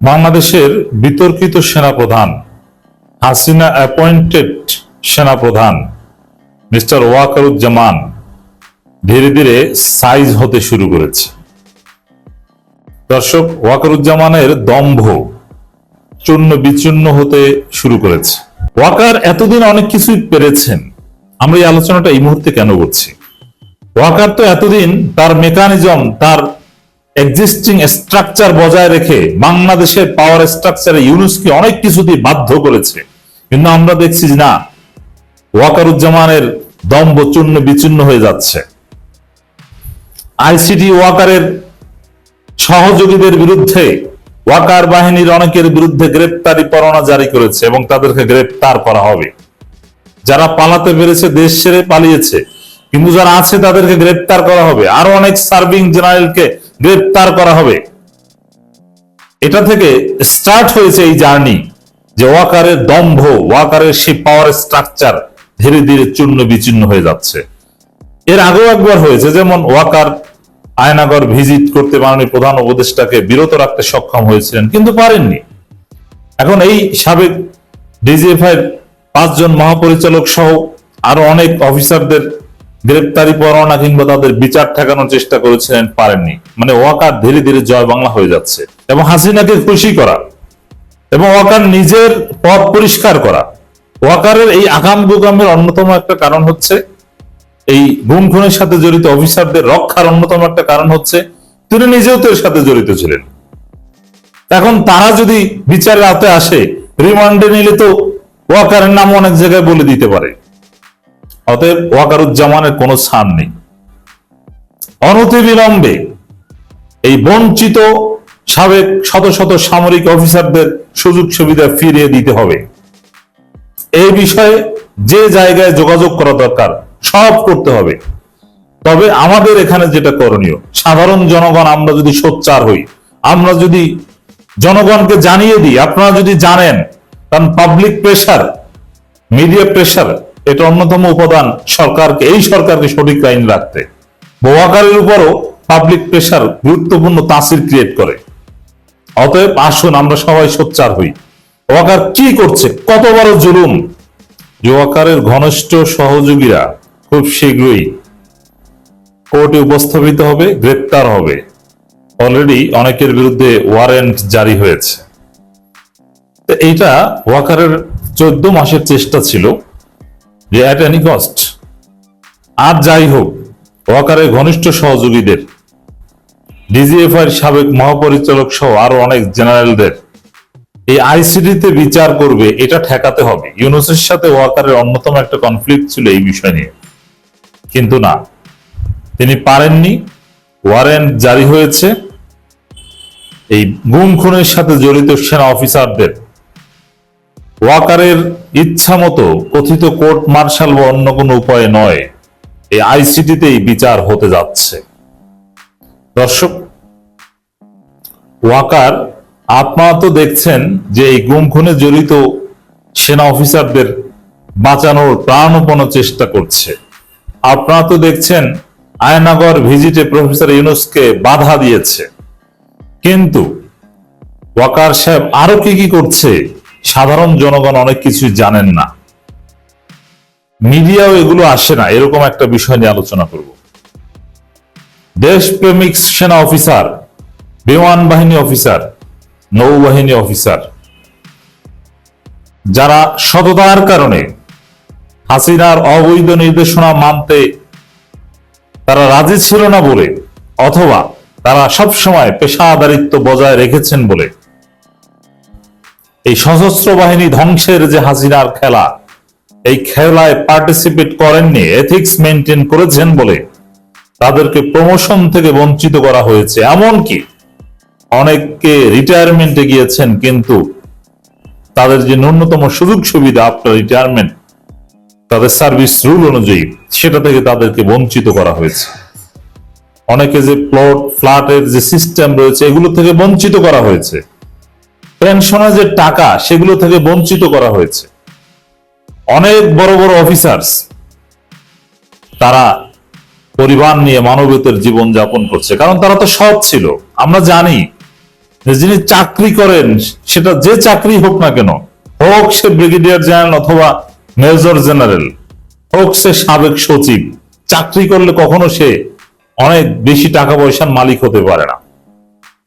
বাংলাদেশের বিতর্কিত সেনাপ্রধান, হাসিনা অ্যাপয়েন্টেড সেনাপ্রধান, মিস্টার ওয়াকারুজ্জামান ধীরে ধীরে সাইজ হতে শুরু করেছে। দর্শক, ওয়াকারুজ্জামানের দম্ভ চূর্ণ বিচূর্ণ হতে শুরু করেছে। ওয়াকার এতদিন অনেক কিছুই পেরেছেন। আমরা এই আলোচনাটা এই মুহূর্তে কেন করছি? ওয়াকার তো এতদিন তার মেকানিজম তার এক্সিস্টিং স্ট্রাকচার বজায় রেখে বাংলাদেশের পাওয়ার স্ট্রাকচারে ইউনুসকে অনেক কিছু দিয়ে বাধ্য করেছে। কিন্তু আমরা দেখছি না, ওয়াকারুজ্জামানের দম্ভ চূর্ণ বিচূর্ণ হয়ে যাচ্ছে। আইসিটি ওয়াকারের সহযোগীদের বিরুদ্ধে, ওয়াকার বাহিনীর অনেকের বিরুদ্ধে গ্রেপ্তারি পরোয়ানা জারি করেছে এবং তাদেরকে গ্রেপ্তার করা হবে। যারা পালাতে পেরেছে, দেশ ছেড়ে পালিয়েছে, কিন্তু যারা আছে তাদেরকে গ্রেপ্তার করা হবে। আরও অনেক সার্ভিং জেনারেলকে গ্রেপ্তার করা হবে। এটা থেকে স্টার্ট হয়েছে এই জার্নি যে ওয়াকারের দম্ভ, ওয়াকারের সেই পাওয়ার স্ট্রাকচার ধীরে ধীরে চূর্ণ বিচূর্ণ হয়ে যাচ্ছে। এর আগেও একবার হয়েছে, যেমন ওয়াকার আয়নাগর ভিজিট করতে মাননীয় প্রধান উপদেষ্টাকে বিরত রাখতে সক্ষম হয়েছিলেন, কিন্তু পারেননি। এখন এই সাবেক ডিজিএফআই পাঁচজন মহাপরিচালক সহ আরও অনেক অফিসারদের গ্রেপ্তারি পরোয়ানা কিংবা তাদের বিচার ঠেকানোর চেষ্টা করেছিলেন পারেননি। মানে ওয়াকার ধীরে ধীরে জয় বাংলা হয়ে যাচ্ছে। এবং হাসিনাকে খুশি করা। এবং ওয়াকার নিজের পথ পরিষ্কার করা। ওয়াকারের এই আগাম গুগামের অন্যতম একটা কারণ হচ্ছে, এই গুম খুনের সাথে জড়িত অফিসারদের রক্ষার অন্যতম একটা কারণ হচ্ছে, তিনি নিজেও তো এর সাথে জড়িত ছিলেন। এখন তারা যদি বিচারের আওতায় আসে, রিমান্ডে নিলে তো ওয়াকারের নাম অনেক জায়গায় বলে দিতে পারে। অতএব ওয়াকারুজ্জামানের কোনো স্থান নেই। অনতিবিলম্বে এই বঞ্চিত সাবেক শত শত সামরিক অফিসারদের সুযোগ সুবিধা ফিরিয়ে দিতে হবে। এই বিষয়ে যে জায়গায় যোগাযোগ করা দরকার, সব করতে হবে। তবে আমাদের এখানে যেটা করণীয়, সাধারণ জনগণ, আমরা যদি সোচ্চার হই, আমরা যদি জনগণকে জানিয়ে দিই, আপনারা যদি জানেন, কারণ পাবলিক প্রেশার মিডিয়া প্রেশার এটা অন্যতম উপাদান সরকারকে, এই সরকারকে সঠিক লাইন রাখতে। বোয়াকারের উপরও পাবলিক প্রেশার গুরুত্বপূর্ণ তাসির ক্রিয়েট করে। অতএব আসুন, আমরা সবাই সোচ্চার হই। ওয়াকার কি করছে? কত বড় জুলুম? যে ওয়াকারের ঘনিষ্ঠ সহযোগীরা খুব শীঘ্রই কোর্টে উপস্থাপিত হবে, গ্রেপ্তার হবে। অলরেডি অনেকের বিরুদ্ধে ওয়ারেন্ট জারি হয়েছে। এইটা ওয়াকারের চোদ্দ মাসের চেষ্টা ছিল। যে অ্যাট এনি কস্ট আর যাই হোক ওয়াকারের ঘনিষ্ঠ সহযোগীদের ডিজিএফআই সাবেক মহাপরিচালক সহ আরও অনেক জেনারেলদের, এই আইসিডিতে বিচার করবে, এটা ঠেকাতে হবে। ইউনুসের সাথে ওয়াকারের অন্যতম একটা কনফ্লিক্ট ছিল এই বিষয় নিয়ে। কিন্তু না, তিনি পারেননি ওয়ারেন্ট জারি হয়েছে। এই গুম খুনের সাথে জড়িত সেনা অফিসারদের ওয়াকারের ইচ্ছা মতো কথিত কোর্ট মার্শাল বা অন্য কোনো উপায় নয়। এই আইসিটিতেই বিচার হতে যাচ্ছে। দর্শক, ওয়াকার আপনারা তো দেখছেন যে এই গুম খুনে জড়িত সেনা অফিসারদের বাঁচানোর প্রাণপণ চেষ্টা করছে। আপনারা তো দেখছেন আয়নাগর ভিজিটে প্রফেসর ইউনুসকে বাধা দিয়েছে। কিন্তু ওয়াকার সাহেব আরও কি কি করছে সাধারণ জনগণ অনেক কিছু জানেন না। মিডিয়াও এগুলো আসে না, এরকম একটা বিষয় নিয়ে আলোচনা করব। দেশপ্রেমিক সেনা অফিসার, বিমান বাহিনী অফিসার, নৌবাহিনী অফিসার, যারা সততার কারণে হাসিনার অবৈধ নির্দেশনা মানতে তারা রাজি ছিল না বলে, অথবা তারা সব সময় পেশাদারিত্ব বজায় রেখেছেন বলে এই সশস্ত্র বাহিনী ধ্বংসের যে হাসিনার খেলা, এই খেলায় পার্টিসিপেট করেননি এথিক্স মেনটেন করেছেন বলে তাদেরকে প্রমোশন থেকে বঞ্চিত করা হয়েছে। এমনকি অনেককে রিটায়ারমেন্টে গিয়েছেন, কিন্তু তাদের যে ন্যূনতম সুযোগ সুবিধা আফটার রিটায়ারমেন্ট তাদের সার্ভিস রুল অনুযায়ী সেটা থেকে তাদেরকে বঞ্চিত করা হয়েছে। অনেকে যে প্লট ফ্ল্যাটের যে সিস্টেম রয়েছে, এগুলো থেকে বঞ্চিত করা হয়েছে। পেনশনের যে টাকা সেগুলো থেকে বঞ্চিত করা হয়েছে। অনেক বড় বড় অফিসার্স, তারা পরিবার নিয়ে মানবতের জীবন যাপন করছে। কারণ তারা তো সৎ ছিল। আমরা জানি যিনি চাকরি করেন, সেটা যে চাকরি হোক না কেন, হোক সে ব্রিগেডিয়ার জেনারেল অথবা মেজর জেনারেল, হোক সে সাবেক সচিব, চাকরি করলে কখনো সে অনেক বেশি টাকা পয়সার মালিক হতে পারে না।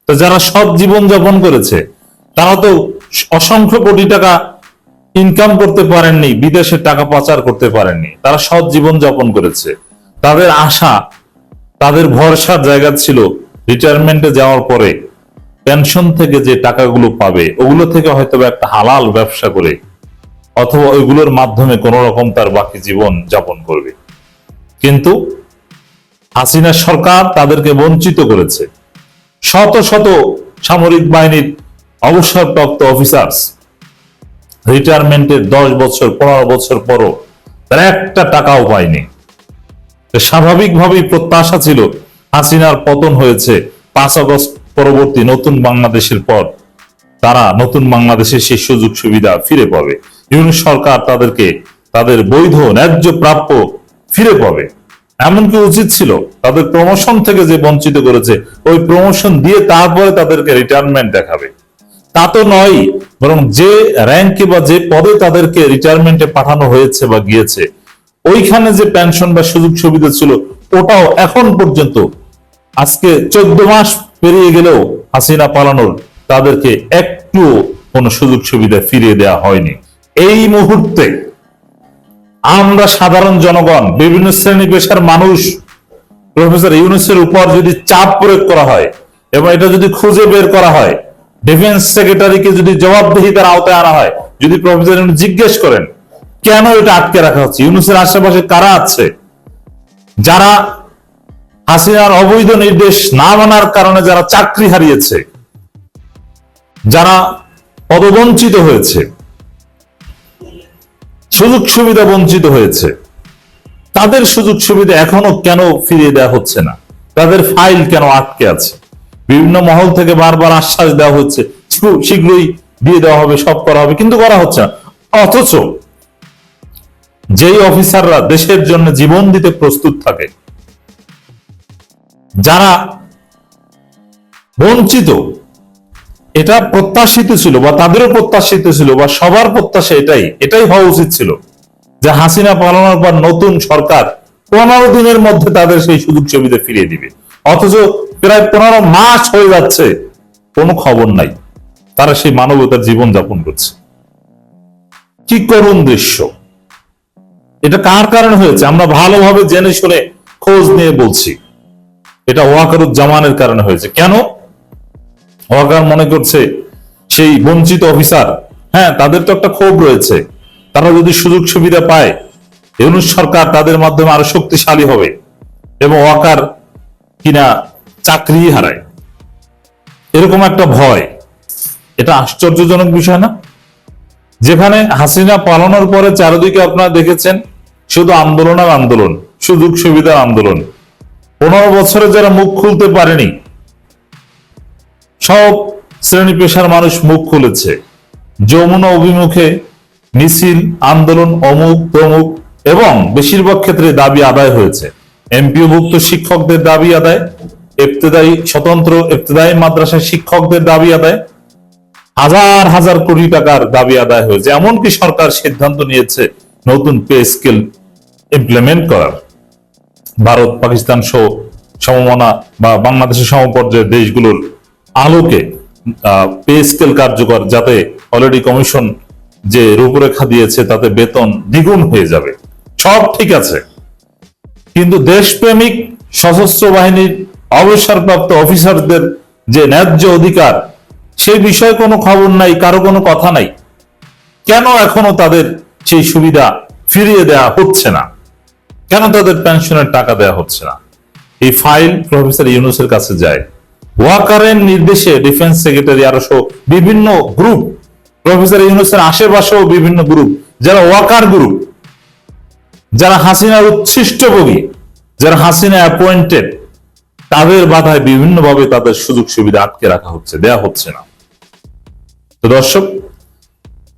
তো যারা সৎ জীবন যাপন করেছে তারা তো অসংখ্য কোটি টাকা ইনকাম করতে পারেননি, বিদেশে টাকা পাচার করতে পারেননি। তারা সৎ জীবন যাপন করেছে। তাদের আশা, তাদের ভরসার জায়গা ছিল রিটায়ারমেন্টে যাওয়ার পরে পেনশন থেকে যে টাকাগুলো পাবে, ওগুলো থেকে হয়তো একটা হালাল ব্যবসা করে, অথবা ওইগুলোর মাধ্যমে কোন রকম তার বাকি জীবন যাপন করবে। কিন্তু হাসিনা সরকার তাদেরকে বঞ্চিত করেছে। শত শত সামরিক বাহিনীর অবসরপ্রাপ্ত অফিসার্স রিটায়ারমেন্টের দশ বছর, পনেরো বছর পরও তারা একটা টাকাও পায়নি। স্বাভাবিকভাবেই প্রত্যাশা ছিল হাসিনার পতন হয়েছে। পাঁচ আগস্ট পরবর্তী নতুন বাংলাদেশের পর তারা নতুন বাংলাদেশের সেই সুযোগ সুবিধা ফিরে পাবে। ইউনিট সরকার তাদেরকে তাদের বৈধ, ন্যায্য প্রাপ্য ফিরে পাবে। এমনকি উচিত ছিল তাদের প্রমোশন থেকে যে বঞ্চিত করেছে, ওই প্রমোশন দিয়ে তারপরে তাদেরকে রিটায়ারমেন্ট দেখাবে। তা তো নয় বরং যে র্যাঙ্কে বা যে পদে তাদেরকে রিটায়ারমেন্টে পাঠানো হয়েছে বা গিয়েছে, ওইখানে যে পেনশন বা সুযোগ সুবিধা ছিল, ওটাও এখন পর্যন্ত, আজকে চোদ্দ মাস পেরিয়ে গেলেও হাসিনা পালানোর তাদেরকে একটু কোনো সুযোগ সুবিধা ফিরিয়ে দেওয়া হয়নি। এই মুহূর্তে আমরা সাধারণ জনগণ, বিভিন্ন শ্রেণি পেশার মানুষ, প্রফেসর ইউনুসের উপর যদি চাপ প্রয়োগ করা হয়, এবং এটা যদি খুঁজে বের করা হয় ডিফেন্স সেক্রেটারিকে যদি জবাবদিহিতার আওতায় আনা হয়, যদি প্রফেসর জিজ্ঞেস করেন, কেন এটা আটকে রাখা হচ্ছে? ইউনুসের আশেপাশে কারা আছে? যারা হাসিনার অবৈধ নির্দেশ না মানার কারণে যারা চাকরি হারিয়েছে, যারা পদবঞ্চিত হয়েছে, সুযোগ সুবিধা বঞ্চিত হয়েছে, তাদের সুযোগ সুবিধা এখনও কেন ফিরিয়ে দেওয়া হচ্ছে না? তাদের ফাইল কেন আটকে আছে? বিভিন্ন মহল থেকে বারবার আশ্বাস দেওয়া হচ্ছে শীঘ্রই দিয়ে দেওয়া হবে, সব করা হবে। কিন্তু করা হচ্ছে না। অথচ যেই অফিসাররা দেশের জন্য জীবন দিতে প্রস্তুত থাকে, যারা বঞ্চিত, এটা প্রত্যাশিত ছিল বা তাদেরও প্রত্যাশিত ছিল বা সবার প্রত্যাশা এটাই এটাই হওয়া উচিত ছিল যে হাসিনা পালানোর পর নতুন সরকার পনেরো দিনের মধ্যে তাদের সেই সুযোগ সুবিধা ফিরিয়ে দিবে। অথচ প্রায় পনেরো মাস হয়ে যাচ্ছে, কোনো খবর নাই। তারা সেই মানবতার জীবন যাপন করছে। কি করুণ দৃশ্য। এটা কার কারণে হয়েছে? আমরা ভালোভাবে জেনে শুনে খোঁজ নিয়ে বলছি। এটা ওয়াকারুজ্জামানের কারণে হয়েছে। কেন? ওয়াকার মনে করছে, সেই বঞ্চিত অফিসার হ্যাঁ তাদের তো একটা ক্ষোভ রয়েছে। তারা যদি সুযোগ সুবিধা পায়, ইউনুস সরকার তাদের মাধ্যমে আরও শক্তিশালী হবে। এবং ওয়াকার কিনা চাকরি হারায়। এরকম একটা ভয়। এটা আশ্চর্যজনক বিষয় না? যেখানে হাসিনা পালানোর পরে চারিদিকে আপনারা দেখেছেন, শুধু আন্দোলন আর আন্দোলন, সুযোগ সুবিধার আন্দোলন। পনেরো বছরে যারা মুখ খুলতে পারেনি, সব শ্রেণি পেশার মানুষ মুখ খুলেছে। যমুনা অভিমুখে মিছিল, আন্দোলন, অমুক, তমুক, এবং বেশিরভাগ ক্ষেত্রে দাবি আদায় হয়েছে। এমপিওভুক্ত শিক্ষকদের দাবি আদায় ইবতেদায়ী, স্বতন্ত্র ইবতেদায়ী মাদ্রাসার শিক্ষকদের দাবি আদায়, হাজার হাজার কোটি টাকার দাবি আদায় হয়েছে। এমনকি সরকার সিদ্ধান্ত নিয়েছে নতুন পে স্কেল ইমপ্লিমেন্ট করার। ভারত, পাকিস্তান সহ সমমনা বা বাংলাদেশের সমপর্যায়ের দেশগুলোর আলোকে পে স্কেল কার্যকর যাতে অলরেডি কমিশন যে রূপরেখা দিয়েছে তাতে বেতন দ্বিগুণ হয়ে যাবে। সব ঠিক আছে। কিন্তু দেশপ্রেমিক সশস্ত্র বাহিনীর অবসরপ্রাপ্ত অফিসারদের যে ন্যায্য অধিকার, সেই বিষয়ে কোনো খবর নাই, কারও কোনো কথা নাই। কেন এখনও তাদের সেই সুবিধা ফিরিয়ে দেওয়া হচ্ছে না? কেন তাদের পেনশনের টাকা দেওয়া হচ্ছে না? এই ফাইল প্রফেসর ইউনুসের কাছে যায়। ওয়াকারের নির্দেশে ডিফেন্স সেক্রেটারি আরও বিভিন্ন গ্রুপ প্রফেসর ইউনুসের আশেপাশেও বিভিন্ন গ্রুপ যারা ওয়াকার গ্রুপ যারা হাসিনার উচ্ছিষ্ট উচ্ছিষ্টভোগী, যারা হাসিনা অ্যাপয়েন্টেড তাদের বাধায় বিভিন্নভাবে তাদের সুযোগ সুবিধা আটকে রাখা হচ্ছে, দেয়া হচ্ছে না। তো দর্শক,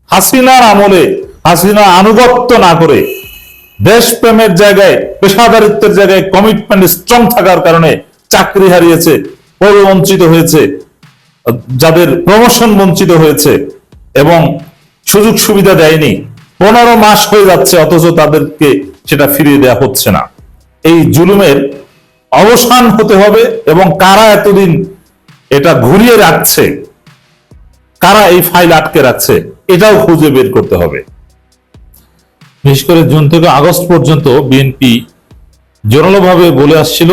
হাসিনার আমলে হাসিনা আনুগত্য না করে দেশপ্রেমের জায়গায়, পেশাদারিত্বের জায়গায় কমিটমেন্ট স্ট্রং থাকার কারণে চাকরি হারিয়েছে পরিবঞ্চিত হয়েছে, যাদের প্রমোশন বঞ্চিত হয়েছে এবং সুযোগ সুবিধা দেয়নি। পনেরো মাস হয়ে যাচ্ছে, অথচ তাদেরকে সেটা ফিরিয়ে দেওয়া হচ্ছে না। এই জুলুমের অবসান হতে হবে এবং কারা এতদিন এটা ঘুরিয়ে রাখছে, কারা এই ফাইল আটকে রাখছে, এটাও খুঁজে বের করতে হবে। বিশেষ করে জুন থেকে আগস্ট পর্যন্ত বিএনপি জোরালোভাবে বলে আসছিল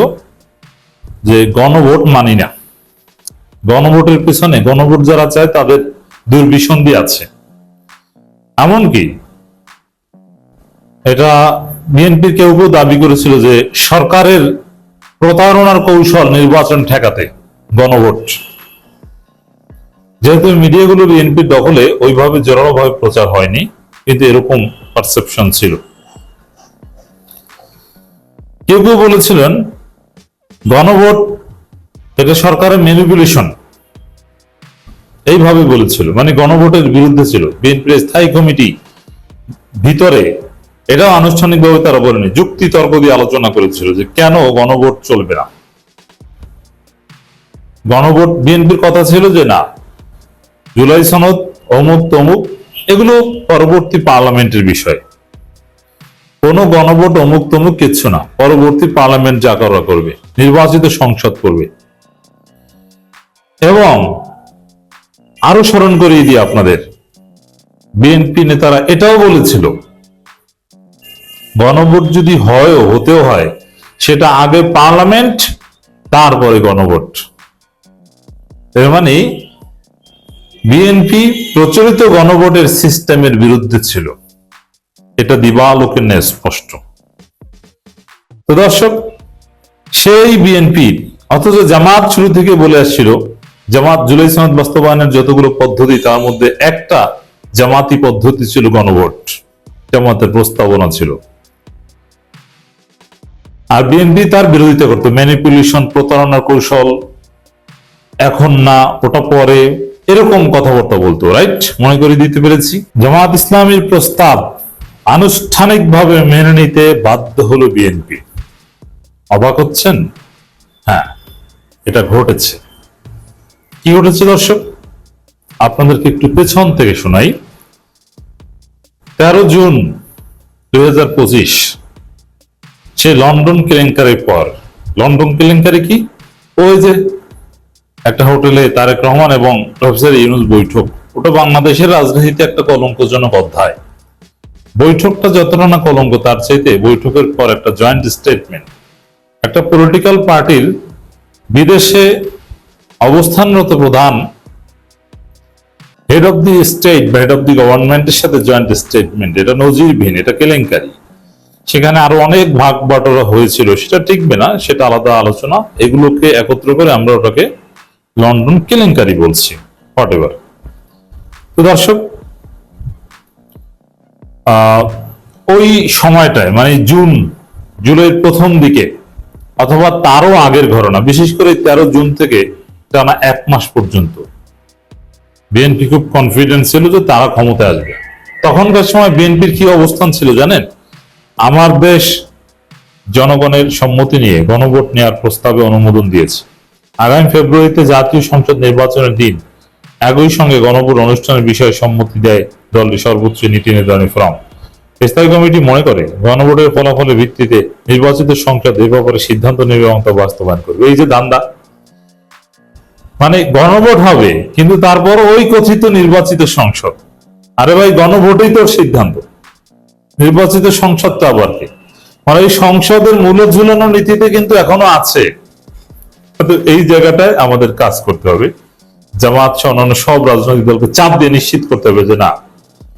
যে গণভোট মানি না। গণভোটের পিছনে গণভোট যারা চায় তাদের দুর্বিসন্ধি আছে। এমনকি এটা বিএনপির কেউ কেউ দাবি করেছিল যে সরকারের প্রতারণার কৌশল নির্বাচন ঠেকাতে গণভোট। যেহেতু মিডিয়াগুলো বিএনপির দখলে ওইভাবে জোরালোভাবে প্রচার হয়নি, কিন্তু এরকম পারসেপশন ছিল। কেউ কেউ বলেছিলেন, গণভোট এটা সরকারের ম্যানিপুলেশন এইভাবে বলেছিল মানে গণভোটের বিরুদ্ধে ছিল। বিএনপির স্থায়ী কমিটি ভিতরে এটাও আনুষ্ঠানিকভাবে তারা বলেনি যুক্তি তর্ক দিয়ে আলোচনা করেছিল যে কেন গণভোট চলবে না। গণভোট বিএনপির কথা ছিল যে না, জুলাই সনদ, অমুক তমুক, এগুলো পরবর্তী পার্লামেন্টের বিষয়। কোনো গণভোট অমুক তমুক কিচ্ছু না, পরবর্তী পার্লামেন্ট যা করা করবে, নির্বাচিত সংসদ করবে। এবং আরও স্মরণ করিয়ে দিই আপনাদের, বিএনপি নেতারা এটাও বলেছিল গণভোট যদি হয়ও, হতেও হয়, সেটা আগে পার্লামেন্ট, তারপরে গণভোট। এর মানে বিএনপি প্রচলিত গণভোটের সিস্টেমের বিরুদ্ধে ছিল। এটা দিবালোকের ন্যায় স্পষ্ট। তো দর্শক, সেই বিএনপি, অথচ জামাত শুরু থেকে বলে আসছিল, জামাত জুলাই সনদ বাস্তবায়নের যতগুলো পদ্ধতি, তার মধ্যে একটা জামাতি পদ্ধতি ছিল গণভোট। জামাতের প্রস্তাবনা ছিল। আর বিএনপি তার বিরোধিতা করতো। ম্যানিপুলেশন প্রতারণার কৌশল, এখন না, ওটা পরে, এরকম কথাবার্তা বলতো রাইট মনে করে দিতে পেরেছি। জামাত ইসলামের প্রস্তাব আনুষ্ঠানিকভাবে মেনে নিতে বাধ্য হলো বিএনপি অবাক হচ্ছেন? হ্যাঁ এটা ঘটেছে। কি ঘটেছে, দর্শক? আপনাদেরকে একটু পেছন থেকে শোনাই। তেরো জুন দুই হাজার পঁচিশ সে লন্ডন কেলেঙ্কারির পর। লন্ডন কেলেঙ্কারি কি? ওই যে একটা হোটেলে তারেক রহমান এবং প্রফেসর ইউনুস বৈঠক। ওটা বাংলাদেশের রাজনীতিতে একটা কলঙ্কজনক অধ্যায়। বৈঠকটা যতটা না কলঙ্ক, তার চাইতে বৈঠকের পর একটা জয়েন্ট স্টেটমেন্ট একটা পলিটিক্যাল পার্টির বিদেশে অবস্থানরত প্রধান হেড অফ দি স্টেট বা হেড অফ দি গভর্নমেন্টের সাথে জয়েন্ট স্টেটমেন্ট এটা নজিরবিহীন, এটা কেলেঙ্কারি। সেখানে আরও অনেক ভাগ বাটোরা হয়েছিল, সেটা টিকবে না, সেটা আলাদা আলোচনা। এগুলোকে একত্র করে আমরা ওটাকে লন্ডন কেলেঙ্কারি বলছি হোয়াট এভার তো দর্শক ওই সময়টায় মানে জুন, জুলাইয়ের প্রথম দিকে, অথবা তারও আগের ঘটনা, বিশেষ করে তেরো জুন থেকে টানা এক মাস পর্যন্ত, বিএনপি খুব কনফিডেন্স ছিল যে তারা ক্ষমতায় আসবে। তখনকার সময় বিএনপির কি অবস্থান ছিল জানেন? আমার দেশ জনগণের সম্মতি নিয়ে গণভোট নেওয়ার প্রস্তাবে অনুমোদন দিয়েছে। আগামী ফেব্রুয়ারিতে জাতীয় সংসদ নির্বাচনের দিন একই সঙ্গে গণভোট অনুষ্ঠানের বিষয়ে সম্মতি দেয় দলটির সর্বোচ্চ নীতি নির্ধারণী ফোরাম। স্থায়ী কমিটি মনে করে, গণভোটের ফলাফলের ভিত্তিতে নির্বাচিত সংসদ এ ব্যাপারে সিদ্ধান্ত নেবে এবং তা বাস্তবায়ন করবে। এই যে দান্দা। মানে গণভোট হবে, কিন্তু তারপর ওই কথিত নির্বাচিত সংসদ। আরে ভাই, গণভোটেই তোর সিদ্ধান্ত। নির্বাচিত সংসদটা আবার কি? মানে এই সংসদের মূল্য ঝুলানো নীতিতে কিন্তু এখনও আছে। এই জায়গাটায় আমাদের কাজ করতে হবে। জামাত সহ অন্যান্য সব রাজনৈতিক দলকে চাপ দিয়ে নিশ্চিত করতে হবে যে না,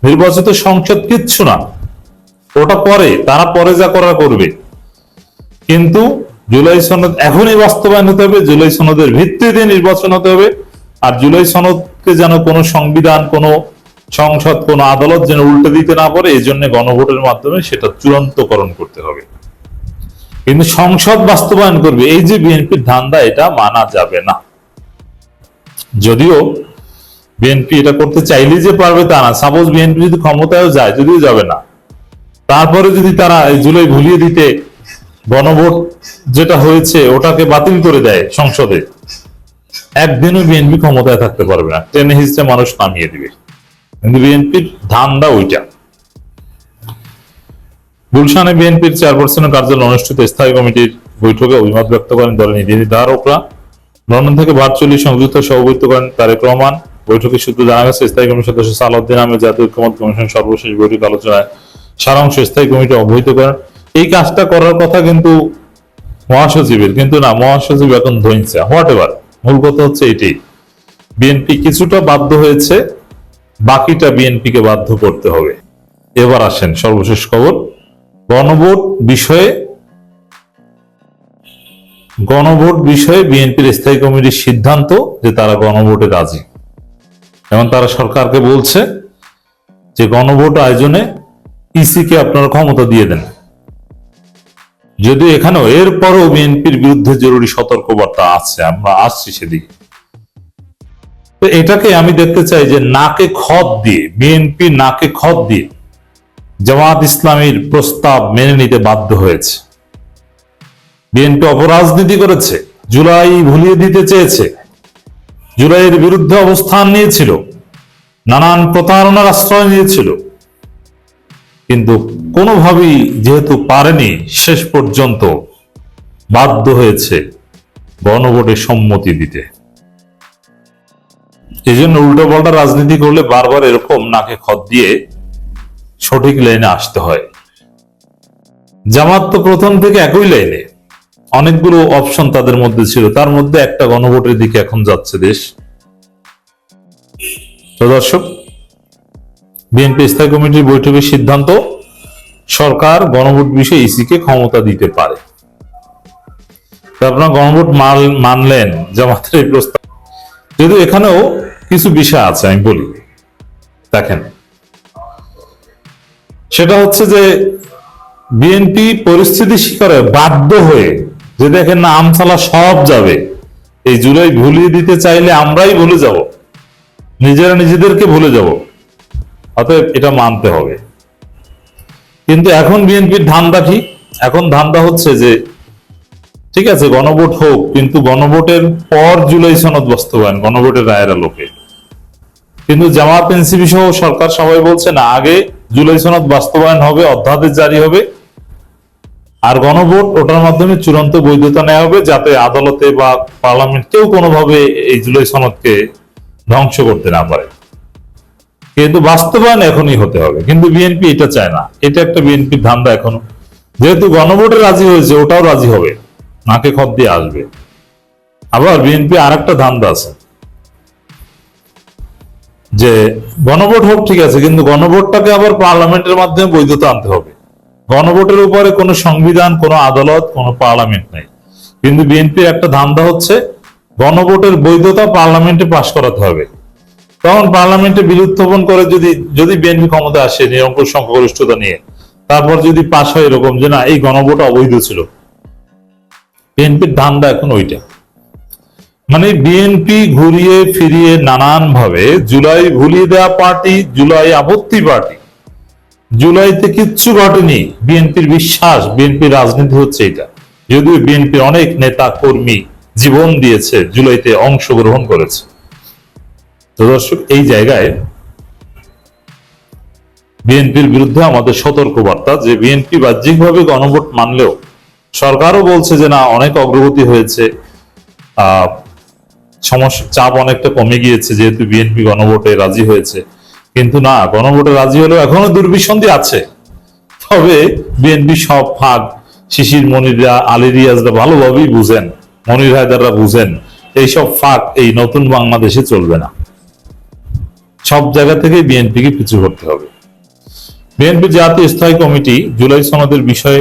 নির্বাচিত সংসদ কিচ্ছু না। ওটা পরে তারা পরে যা করা করবে। কিন্তু জুলাই সনদ এখনই বাস্তবায়ন হতে হবে, জুলাই সনদের ভিত্তিতে নির্বাচন হতে হবে। আর জুলাই সনদকে যেন কোনো সংবিধান, কোনো সংসদ কোনো আদালত যেন উল্টে দিতে না পারে এই জন্য গণভোটের মাধ্যমে সেটা চূড়ান্তকরণ করতে হবে। কিন্তু সংসদ বাস্তবায়ন করবে, এই যে বিএনপির ধান্দা, এটা মানা যাবে না। যদিও বিএনপি এটা করতে চাইলে যে পারবে তা না। সাপোজ বিএনপি যদি ক্ষমতায়ও যায়, যদিও যাবে না। তারপরে যদি তারা এই জুলাই ভুলিয়ে দিতে গণভোট যেটা হয়েছে, ওটাকে বাতিল করে দেয় সংসদে, একদিনও বিএনপি ক্ষমতায় থাকতে পারবে না। টেনে হিসেবে মানুষ নামিয়ে দিবে। বিএনপির ধান্দা ওইটা। গুলশানে বিএনপির চেয়ারপারসনের কার্যালয়ে অনুষ্ঠিত স্থায়ী কমিটির বৈঠকে অভিমত ব্যক্ত করেন দলের নীতি নির্ধারকরা লন্ডন থেকে ভার্চুয়ালি সংযুক্ত সভাপতিত্ব করেন তারেক রহমান। বৈঠকে সূত্রে জানা গেছে, স্থায়ী কমিটির সদস্য সালাউদ্দিন আহমেদ, জাতীয় ঐক্যমত কমিশন সর্বশেষ বৈঠক আলোচনায় সারাংশ স্থায়ী কমিটি অবহিত করেন। এই কাজটা করার কথা কিন্তু মহাসচিবের, কিন্তু না, মহাসচিব এখন ধৈনছে হোয়াট এভার। মূল কথা হচ্ছে এটি বিএনপি কিছুটা বাধ্য হয়েছে বাকিটা বিএনপিকে বাধ্য করতে হবে। এবার আসেন সর্বশেষ খবর। গণভোট বিষয়ে গণভোট বিষয়ে বিএনপির স্থায়ী কমিটির সিদ্ধান্ত যে তারা গণভোটে রাজি। এবং তারা সরকারকে বলছে যে গণভোট আয়োজনে ইসিকে আপনারা ক্ষমতা দিয়ে দেন। যদিও এখানেও এরপরও বিএনপির বিরুদ্ধে জরুরি সতর্কবার্তা আছে, আমরা আসছি সেদিকে। তো এটাকে আমি দেখতে চাই যে নাকে খত দিয়ে বিএনপি নাকে খত দিয়ে জামাত ইসলামীর প্রস্তাব মেনে নিতে বাধ্য হয়েছে। বিএনপি অপরাজনীতি করেছে, জুলাই ভুলিয়ে দিতে চেয়েছে। জুলাইয়ের বিরুদ্ধে অবস্থান নিয়েছিল, নানান প্রতারণার আশ্রয় নিয়েছিল। কিন্তু কোনোভাবেই যেহেতু পারেনি, শেষ পর্যন্ত বাধ্য হয়েছে গণভোটে সম্মতি দিতে। এই জন্য উল্টো পাল্টা রাজনীতি করলে বারবার এরকম নাকে খত দিয়ে সঠিক লাইনে আসতে হয়। জামাত তো প্রথম থেকে একই লাইনে। অনেকগুলো অপশন তাদের মধ্যে ছিল। তার মধ্যে একটা গণভোটের দিকে এখন যাচ্ছে দেশ। তো দর্শক, বিএনপি স্থায়ী কমিটির বৈঠকের সিদ্ধান্ত, সরকার গণভোট বিষয়ে ইসিকে ক্ষমতা দিতে পারে। আপনারা গণভোট মানলেন জামাতের এই প্রস্তাব। যদিও এখানেও কিছু বিষয় আছে, আমি বলি। দেখেন। সেটা হচ্ছে যে বিএনপি পরিস্থিতি শিকারে বাধ্য হয়ে যে দেখেন না আমসালা সব যাবে। এই জুলাই ভুলিয়ে দিতে চাইলে আমরাই ভুলে যাব। নিজেরা নিজেদেরকে ভুলে যাব। অতএব এটা মানতে হবে। কিন্তু এখন বিএনপির ধান্দা কি? এখন ধান্দা হচ্ছে যে ঠিক আছে, গণভোট হোক, কিন্তু গণভোটের পর জুলাই সনদ বাস্তবায়ন, গণভোটের রায়ের আলোকে। কিন্তু জামাত, এনসিপি সহ সরকার সবাই বলছে, না, আগে জুলাই সনদ বাস্তবায়ন হবে, অধ্যাদেশ জারি হবে, আর গণভোট ওটার মাধ্যমে চূড়ান্ত বৈধতা নেওয়া হবে, যাতে আদালতে বা পার্লামেন্ট কেউ কোনোভাবে এই জুলাই সনদকে ধ্বংস করতে না পারে। কিন্তু বাস্তবায়ন এখনই হতে হবে, কিন্তু বিএনপি এটা চায় না। এটা একটা বিএনপির ধান্দা এখনও। যেহেতু গণভোটে রাজি হয়েছে, ওটাও রাজি হবে। নাকে খত দিয়ে আসবে। আবার বিএনপি আর একটা ধান্দা আছে। যে গণভোট হোক ঠিক আছে, কিন্তু গণভোটটাকে আবার পার্লামেন্টের মাধ্যমে বৈধতা আনতে হবে। গণভোটের উপরে কোনো সংবিধান, কোনো আদালত, কোনো পার্লামেন্ট নেই। কিন্তু বিএনপির একটা ধান্দা হচ্ছে, গণভোটের বৈধতা পার্লামেন্টে পাশ করাতে হবে। তখন পার্লামেন্টে উত্থাপন করে যদি যদি বিএনপি ক্ষমতা আসে, নিরঙ্কুশ সংখ্যাগরিষ্ঠতা নিয়ে, তারপর যদি পাশ হয় এরকম যে না, এই গণভোট অবৈধ ছিল। বিএনপির ধান্দা এখন ওইটা। মানে বিএনপি ঘুরিয়ে ফিরিয়ে নানান ভাবে জুলাই ভুলিয়ে দেওয়া পার্টি, জুলাই আপত্তি পার্টি। জুলাইতে কিচ্ছু ঘটেনি। বিএনপির বিশ্বাস বিএনপির রাজনীতি হচ্ছে এটা। যদিও বিএনপির অনেক নেতা, কর্মী জীবন দিয়েছে জুলাইতে অংশগ্রহণ করেছে। তো দর্শক, এই জায়গায় বিএনপির বিরুদ্ধে আমাদের সতর্ক বার্তা যে বিএনপি বাহ্যিকভাবে গণভোট মানলেও সরকারও বলছে যে না, অনেক অগ্রগতি হয়েছে। সমস্যা, চাপ অনেকটা কমে গিয়েছে যেহেতু বিএনপি গণভোটে রাজি হয়েছে। কিন্তু না, গণভোটে রাজি হলেও এখনও দুর্বিসন্ধি আছে। তবে বিএনপি সব ফাঁক, শিশির, মনিরা, আলী রিয়াজরা ভালোভাবেই বুঝেন, মনির হায়দাররা বুঝেন, এইসব ফাঁক এই নতুন বাংলাদেশে চলবে না। সব জায়গা থেকে বিএনপিকে পিছু করতে হবে। বিএনপি জাতীয় স্থায়ী কমিটি জুলাই সনদের বিষয়ে